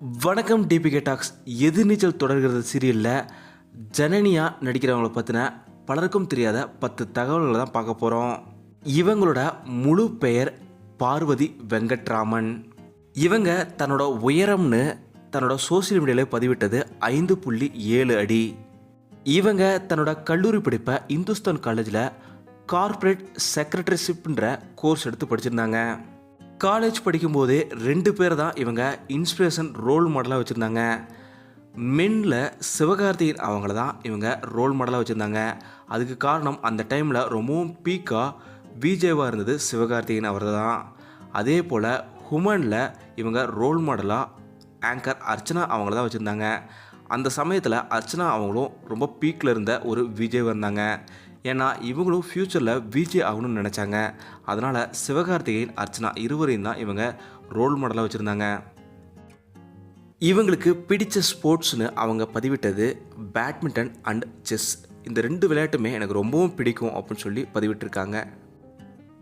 வணக்கம் DPK tax எதிர்நீச்சல் தொடர்கிறது சீரியலில் ஜனனியா நடிக்கிறவங்கள பற்றின பலருக்கும் தெரியாத பத்து தகவல்களை தான் பார்க்க போகிறோம் இவங்களோட முழு பெயர் பார்வதி வெங்கட்ராமன். இவங்க தன்னோட உயரம்னு தன்னோட சோசியல் மீடியாவில் பதிவிட்டது ஐந்து புள்ளி ஏழு அடி. இவங்க தன்னோட கல்லூரி படிப்பை இந்துஸ்தான் காலேஜில் கார்ப்பரேட் செக்ரட்டரிஷிப்ன்ற கோர்ஸ் எடுத்து படிச்சிருந்தாங்க. காலேஜ் படிக்கும்போதே ரெண்டு பேர் தான் இவங்க இன்ஸ்பிரேஷன் ரோல் மாடலாக வச்சுருந்தாங்க. மென்னில் சிவகார்த்திகேயன் அவங்கள தான் இவங்க ரோல் மாடலாக வச்சுருந்தாங்க. அதுக்கு காரணம் அந்த டைமில் ரொம்பவும் பீக்காக விஜேவாக இருந்தது சிவகார்த்திகேயன் அவர் தான் அதே போல் ஹுமனில் இவங்க ரோல் மாடலாக ஆங்கர் அர்ச்சனா அவங்கள தான் வச்சுருந்தாங்க. அந்த சமயத்தில் அர்ச்சனா அவங்களும் ரொம்ப பீக்கில் இருந்த ஒரு விஜய் வந்தாங்க ஏன்னா இவங்களும் ஃப்யூச்சரில் விஜே ஆகணும்னு நினச்சாங்க. அதனால் சிவகார்த்திகேயன் அர்ச்சனா இருவரையும் தான் இவங்க ரோல் மாடலாக வச்சுருந்தாங்க. இவங்களுக்கு பிடிச்ச ஸ்போர்ட்ஸ்னு அவங்க பதிவிட்டது பேட்மிண்டன் அண்ட் செஸ் இந்த ரெண்டு விளையாட்டுமே எனக்கு ரொம்பவும் பிடிக்கும் அப்படின்னு சொல்லி பதிவிட்டிருக்காங்க.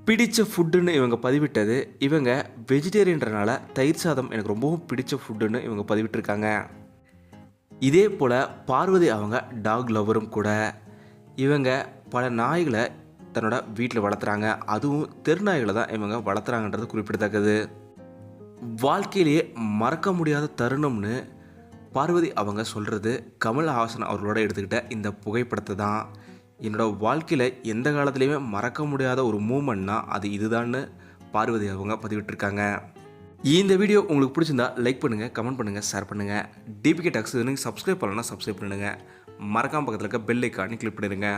பிடிச்ச ஃபுட்டுன்னு இவங்க பதிவிட்டது இவங்க வெஜிடேரியன்றனால தயிர் சாதம் எனக்கு ரொம்பவும் பிடிச்ச ஃபுட்டுன்னு இவங்க பதிவிட்டிருக்காங்க. இதே போல் பார்வதி அவங்க டாக் லவரும் கூட. இவங்க பல நாய்களை தன்னோட வீட்டில் வளர்த்துறாங்க. அதுவும் தெருநாய்களை தான் இவங்க வளர்த்துறாங்கன்றது குறிப்பிடத்தக்கது. வாழ்க்கையிலேயே மறக்க முடியாத தருணம்னு பார்வதி அவங்க சொல்கிறது கமல்ஹாசன் அவர்களோட எடுத்துக்கிட்ட இந்த புகைப்படத்தை தான். என்னோட வாழ்க்கையில் எந்த காலத்துலேயுமே மறக்க முடியாத ஒரு மூமெண்ட்னா அது இதுதான்னு பார்வதி அவங்க பதிவிட்டிருக்காங்க. இந்த வீடியோ உங்களுக்கு பிடிச்சிருந்தா லைக் பண்ணுங்கள் கமெண்ட் பண்ணுங்கள் ஷேர் பண்ணுங்கள் டிபிகே டாக்ஸ் நீங்கள் சப்ஸ்கிரைப் பண்ணலன்னா சப்ஸ்கிரைப் பண்ணுங்கள் மறக்காம பக்கத்தில் இருக்க பெல் ஐக்கானே கிளிக் பண்ணிடுங்க.